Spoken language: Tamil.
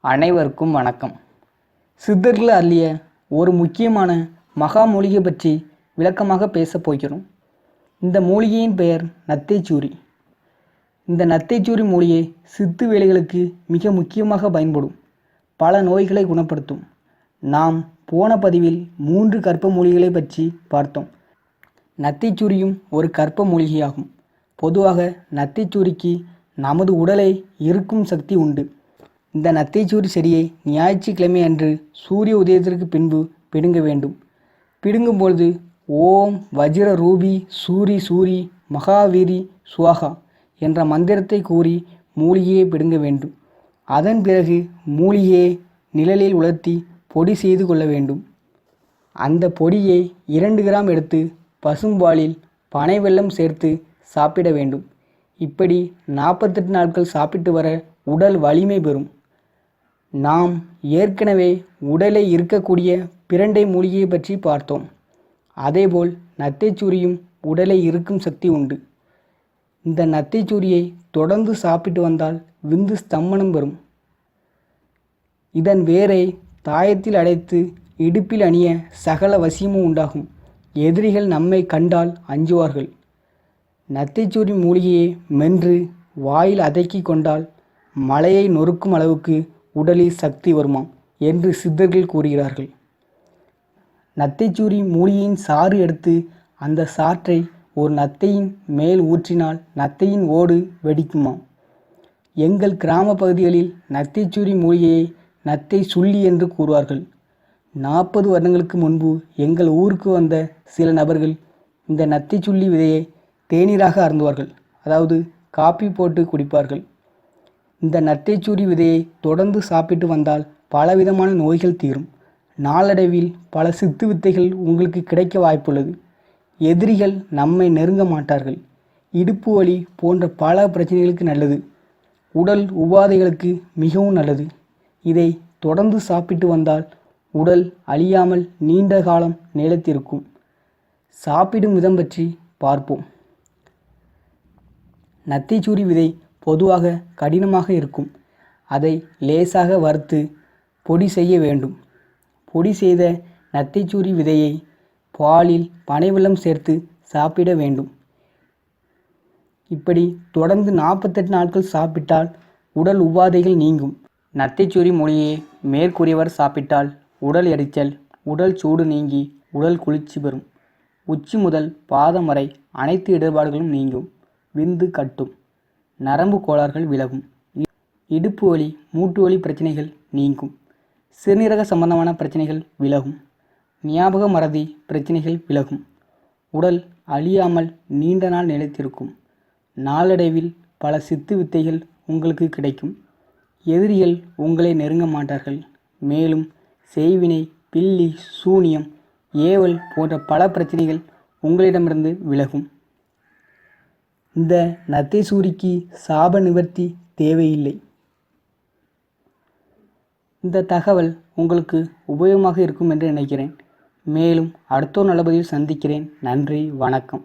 அனைவருக்கும் வணக்கம். சித்தர்கள் அள்ளிய ஒரு முக்கியமான மகா மூலிகை பற்றி விளக்கமாக பேசப் போகிறோம். இந்த மூலிகையின் பெயர் நத்தைச்சூரி. இந்த நத்தைச்சூரி மூலிகை சித்து வேலைகளுக்கு மிக முக்கியமாக பயன்படும். பல நோய்களை குணப்படுத்தும். நாம் போன பதிவில் மூன்று கற்ப மூலிகைகளை பற்றி பார்த்தோம். நத்தைச்சூரியும் ஒரு கற்ப மூலிகையாகும். பொதுவாக நத்தைச்சூரிக்கு நமது உடலை இருக்கும் சக்தி உண்டு. இந்த நத்தைச்சூரி செடியை ஞாயிற்றுக்கிழமை அன்று சூரிய உதயத்திற்கு பின்பு பிடுங்க வேண்டும். பிடுங்கும் பொழுது ஓம் வஜ்ர ரூபி சூரி சூரி மகாவீரி சுவாகா என்ற மந்திரத்தை கூறி மூலிகையை பிடுங்க வேண்டும். அதன் பிறகு மூலிகையை நிழலில் உலர்த்தி பொடி செய்து கொள்ள வேண்டும். அந்த பொடியை இரண்டு கிராம் எடுத்து பசும்பாலில் பனை வெள்ளம் சேர்த்து சாப்பிட வேண்டும். இப்படி நாற்பத்தெட்டு நாட்கள் சாப்பிட்டு வர உடல் வலிமை பெறும். நாம் ஏற்கனவே உடலை இருக்கக்கூடிய பிரண்டை மூலிகையை பற்றி பார்த்தோம். அதேபோல் நத்தைச்சூரியும் உடலை இருக்கும் சக்தி உண்டு. இந்த நத்தைச்சூரியை தொடர்ந்து சாப்பிட்டு வந்தால் விந்து ஸ்தம்மனம் வரும். இதன் வேரை தாயத்தில் அடைத்து இடுப்பில் அணிய சகல வசியமும் உண்டாகும். எதிரிகள் நம்மை கண்டால் அஞ்சுவார்கள். நத்தைச்சூரி மூலிகையை மென்று வாயில் அதக்கி கொண்டால் மலையை நொறுக்கும் அளவுக்கு உடலில் சக்தி வருமா என்று சித்தர்கள் கூறுகிறார்கள். நத்தைச்சூரி மூலிகையின் சாறு எடுத்து அந்த சாற்றை ஒரு நத்தையின் மேல் ஊற்றினால் நத்தையின் ஓடு வெடிக்குமாம். எங்கள் கிராம பகுதிகளில் நத்தைச்சூரி மூலிகையை நத்தை சுள்ளி என்று கூறுவார்கள். நாற்பது வருடங்களுக்கு முன்பு எங்கள் ஊருக்கு வந்த சில நபர்கள் இந்த நத்தைச்சுள்ளி விதையை தேநீராக அருந்துவார்கள். அதாவது காப்பி போட்டு குடிப்பார்கள். இந்த நத்தைச்சூரி விதையை தொடர்ந்து சாப்பிட்டு வந்தால் பலவிதமான நோய்கள் தீரும். நாளடைவில் பல சித்து வித்தைகள் உங்களுக்கு கிடைக்க வாய்ப்புள்ளது. எதிரிகள் நம்மை நெருங்க மாட்டார்கள். இடுப்பு வலி போன்ற பல பிரச்சனைகளுக்கு நல்லது. உடல் உபாதைகளுக்கு மிகவும் நல்லது. இதை தொடர்ந்து சாப்பிட்டு வந்தால் உடல் அழியாமல் நீண்ட காலம் நிலைத்திருக்கும். சாப்பிடும் விதம் பற்றி பார்ப்போம். நத்தைச்சூரி விதை பொதுவாக கடினமாக இருக்கும். அதை லேசாக வறுத்து பொடி செய்ய வேண்டும். பொடி செய்த நத்தைச்சூரி விதையை பாலில் பனைவெல்லம் சேர்த்து சாப்பிட வேண்டும். இப்படி தொடர்ந்து நாற்பத்தெட்டு நாட்கள் சாப்பிட்டால் உடல் உபாதைகள் நீங்கும். நத்தைச்சூரி மொழியை மேற்கூறியவர் சாப்பிட்டால் உடல் எரிச்சல் உடல் சூடு நீங்கி உடல் குளிர்ச்சி பெறும். உச்சி முதல் பாதம் வரை அனைத்து இடர்பாடுகளும் நீங்கும். விந்து கட்டும். நரம்பு கோளாறுகள் விலகும். இடுப்பு வலி மூட்டு வலி பிரச்சனைகள் நீங்கும். சிறுநீரக சம்பந்தமான பிரச்சனைகள் விலகும். ஞாபக மறதி பிரச்சனைகள் விலகும். உடல் அழியாமல் நீண்ட நாள் நிலைத்திருக்கும். நாளடைவில் பல சித்து வித்தைகள் உங்களுக்கு கிடைக்கும். எதிரிகள் உங்களை நெருங்க மாட்டார்கள். மேலும் செய்வினை பில்லி சூனியம் ஏவல் போன்ற பல பிரச்சனைகள் உங்களிடமிருந்து விலகும். இந்த நத்தை சூரிக்கு சாப நிவர்த்தி தேவையில்லை. இந்த தகவல் உங்களுக்கு உபயோகமாக இருக்கும் என்று நினைக்கிறேன். மேலும் அடுத்த நல்லபதியில் சந்திக்கிறேன். நன்றி வணக்கம்.